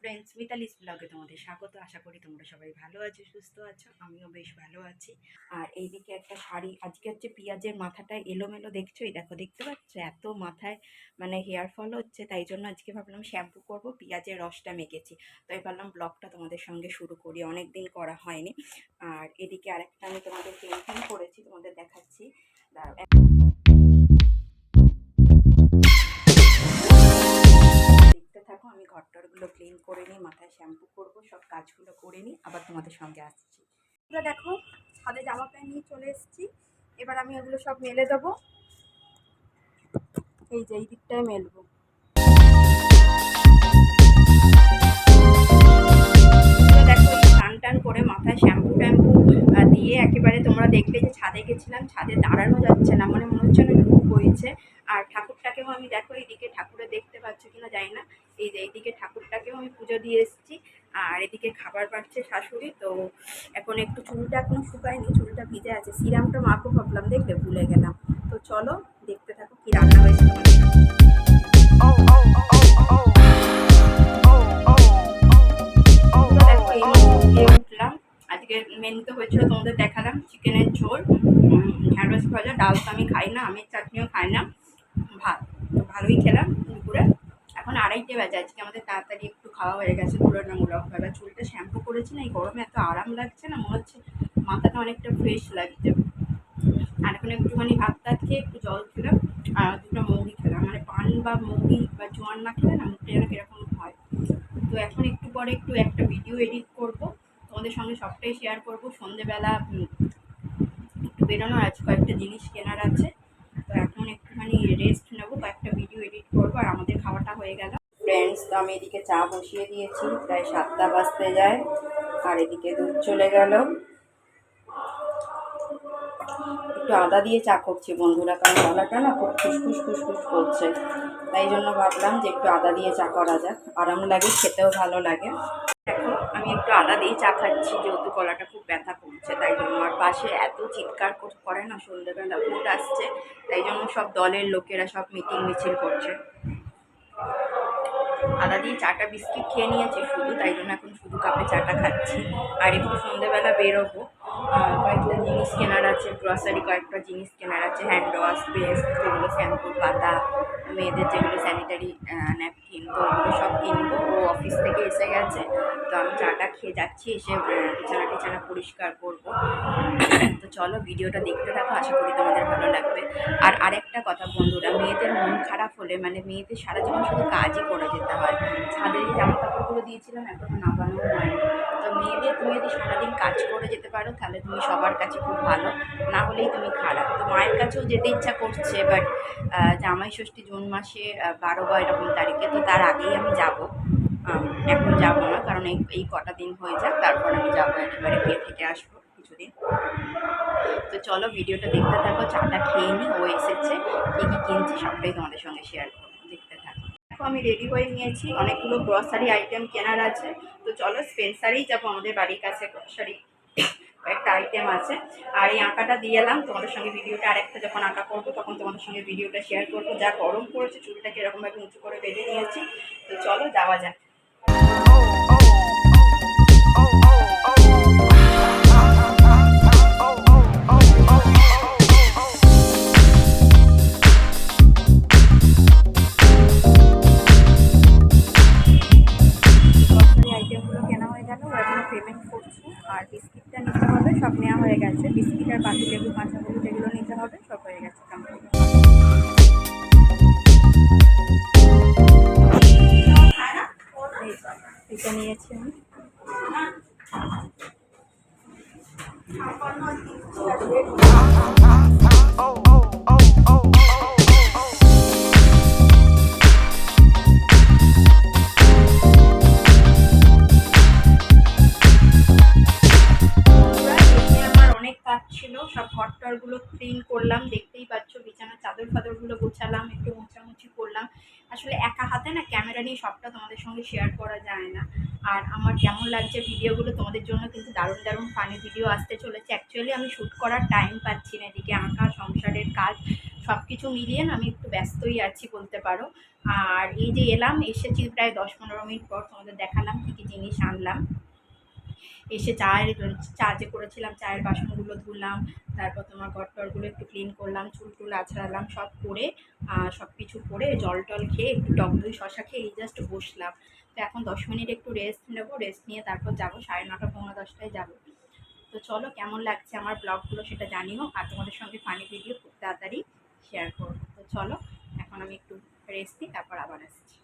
Friends Mitali's ব্লগে তোমাদের স্বাগত। আশা করি তোমরা সবাই ভালো আছো সুস্থ আছো। আমিও বেশ ভালো আছি। আর এইদিকে একটা শাড়ি আজকে হচ্ছে পেঁয়াজের মাথাটা এলোমেলো দেখছ? এই দেখো দেখতে পাচ্ছ? এত মাথায় মানে হেয়ার ফল হচ্ছে তাই জন্য আজকে ভাবলাম শ্যাম্পু করব পেঁয়াজের রসটা মেখেছি। তাই ভাবলাম ব্লগটা তোমাদের সঙ্গে শুরু করি অনেক দিন করা হয়নি। আর এদিকে আরেকটা আমি তোমাদের পেন্টিং করেছি তোমাদের দেখাচ্ছি। দাঁড়াও, থাকো আমি ঘরটরগুলো ক্লিন করে নিই মাথায় শ্যাম্পু করব, সব কাজগুলো করে নিই আবার তোমাদের সঙ্গে আসছি। এগুলো দেখো, ছাদে জামা প্যান্ট নিয়ে চলে এসেছি। এবার আমি এগুলো সব মেলে দেবো। এই যে, এই দিকটায় মেলবো। দেখো স্নান টান করে মাথায় শ্যাম্পু ট্যাম্পু দিয়ে একেবারে তোমরা দেখলে যে ছাদে গেছিলাম, ছাদে দাঁড়ানো যাচ্ছে না। মানে মনে হচ্ছে আর ঠাকুরটাকেও আমি দেখো এইদিকে ঠাকুরে দেখতে পাচ্ছ কিনা জানি না। এই যে এইদিকে ঠাকুরটাকেও আমি পুজো দিয়ে এসেছি, আর এদিকে খাবার পাচ্ছে শাশুড়ি, তো এখন একটু চুলটা এখনও শুকায়নি, চুলটা ভিজে আছে। সিরামটা মাখো ভাবলাম, দেখলে ভুলে গেলাম। তো চলো, দেখতে থাকো কি রান্না হয়েছে। তো উঠলাম। আজকে মেনুতে হয়েছিল তোমাদের দেখালাম, চিকেনের ঝোল ঢ্যাঁড়স ভাজা, ডাল তো আমি খাই না, আমের চাটনিও খাই না, ভাত। তো ভালোই খেলাম দুপুরে। এখন আড়াইটে বাজে, আজকে আমাদের তাড়াতাড়ি একটু খাওয়া হয়ে গেছে তুলনামূলকভাবে চুলটা শ্যাম্পু করেছি না, এই গরমে এত আরাম লাগছে না, মনে হচ্ছে মাথাটা অনেকটা ফ্রেশ লাগছে। আর এখন একটুখানি ভাত টাত খেয়ে একটু জল খেলাম, আর দুটো মৌরি খেলাম। মানে পান বা মৌরি বা জোয়ান না খেলে না, মুখটা যেন কীরকম হয়। তো এখন একটু পরে একটু একটা ভিডিও এডিট করব, তোমাদের সঙ্গে সবটাই শেয়ার করব। সন্ধেবেলা একটু বেরোনোর আছে, কয়েকটা জিনিস কেনার আছে। তো এখন একটুখানি রেস্ট নেব কয়েকটা ভিডিও এডিট করব আর আমাদের খাওয়াটা হয়ে গেল। ফ্রেন্ডস তো আমি এদিকে চা বসিয়ে দিয়েছি। প্রায় সাতটা বাজতে যায়, আর এদিকে দুধ চলে গেল। একটু আদা দিয়ে চা করছি বন্ধুরা, কারণ গলাটা না খুব ফুসফুস ফুসফুস করছে। তাই জন্য ভাবলাম যে একটু আদা দিয়ে চা করা যাক। আরাম লাগে, খেতেও ভালো লাগে। দেখো আমি একটু আদা দিয়ে চা খাচ্ছি, যেহেতু গলাটা খুব ব্যথা করছে, তাই জন্য আর পাশে এত চিৎকার করে না সন্ধ্যেবেলা ভোট আসছে। তাই জন্য সব দলের লোকেরা সব মিটিং মিছিল করছে। আদা দিয়ে চাটা বিস্কিট খেয়ে নিয়েছে শুধু, তাই জন্য এখন শুধু কাপে চাটা খাচ্ছি। আর একটু সন্ধ্যেবেলা বেরোবো। কয়েকটা জিনিস কেনার আছে গ্রসারি কয়েকটা জিনিস কেনার আছে হ্যান্ড ওয়াশ পেস্ট যেগুলো শ্যাম্পু পাতা, মেয়েদের যেগুলো স্যানিটারি ন্যাপকিন তো ওগুলো সব কিনবো। ও অফিস থেকে এসে গেছে। তো আমি চাটা খেয়ে যাচ্ছি, এসে বিছানা টিছানা পরিষ্কার করব। তো চলো, ভিডিওটা দেখতে থাকো, আশা করি তোমাদের ভালো লাগবে। আর আরেকটা কথা বন্ধুরা, মেয়েদের মন খারাপ হলে মানে মেয়েদের সারা জীবন শুধু কাজই করে যেতে হয়। ছাদের যে জামা কাপড়গুলো দিয়েছিলাম, এখনও নামানো হয়নি। তো মেয়েদের, তুমি যদি সারাদিন কাজ করে যেতে পারো, তাহলে তুমি সবার কাছে খুব ভালো। না হলেই তুমি খারাপ। তো মায়ের কাছেও যেতে ইচ্ছা করছে বাট জামাই ষষ্ঠী জুন মাসে বারো বা এরকম তারিখে, তো তার আগেই আমি যাব। কারণ এই এই কটা দিন হয়ে যাক, তারপর আমি যাব একেবারে বিয়ে থেকে আসব কিছুদিন। তো চলো ভিডিওটা দেখতে থাকো, চাটা খেয়ে নিই, ও এসেছে, কী কী কিনছি সবটাই তোমাদের সঙ্গে শেয়ার করব, দেখতে থাকো। দেখো, আমি রেডি হয়ে নিয়েছি, অনেকগুলো গ্রসারি আইটেম কেনার আছে। তো চলো স্পেন্সারেই যাব, আমাদের বাড়ির কাছে গ্রসারি একটা আইটেম আছে। আর এই আঁকাটা দিয়ে এলাম, তোমাদের সঙ্গে ভিডিওটা আরেকটা যখন আঁকা করব, তখন তোমাদের সঙ্গে ভিডিওটা শেয়ার করব। যা গরম পড়েছে, চুলটাকে এরকমভাবে উঁচু করে বেঁধে নিয়েছি। তো চলো যাওয়া যাক। আর পাখি লেবু, কাঁচা হলুদ এগুলো নিতে হবে, সব হয়ে গেছে কমপ্লিট এটা নিয়েছি আমি। সব ঘরটরগুলো ক্লিন করলাম, দেখতেই পাচ্ছ বিছানার চাদর ফাদরগুলো গোছালাম, একটু মোছামুছি করলাম। আসলে একা হাতে না ক্যামেরা নিয়ে সবটা তোমাদের সঙ্গে শেয়ার করা যায় না। আর আমার কেমন লাগছে ভিডিওগুলো তোমাদের জন্য কিন্তু দারুণ দারুণ ফানি ভিডিও আসতে চলেছে। অ্যাকচুয়ালি আমি শ্যুট করার টাইম পাচ্ছি না, এদিকে আঁকা, সংসারের কাজ সব কিছু মিলিয়ে না আমি একটু ব্যস্তই আছি বলতে পারো। আর এই যে এলাম, এসেছি প্রায় দশ পনেরো মিনিট পর তোমাদের দেখালাম কী কী জিনিস আনলাম। এসে চায়ের চা যে করেছিলাম, চায়ের বাসনগুলো ধুলাম, তারপর তোমার ঘরটরগুলো একটু ক্লিন করলাম, চুল টুল আছড়ালাম, সব করে সব কিছু করে জল টল খেয়ে একটু টক দই শশা খেয়ে এই জাস্ট বসলাম। তো এখন দশ মিনিট একটু রেস্ট নেব রেস্ট নিয়ে তারপর যাব, সাড়ে নটা, পৌনে দশটায় যাব। তো চলো, কেমন লাগছে আমার ব্লগগুলো সেটা জানিও, আর তোমাদের সঙ্গে ফানি ভিডিও খুব তাড়াতাড়ি শেয়ার করব। তো চলো, এখন আমি একটু রেস্ট নিই, তারপর আবার আসছি।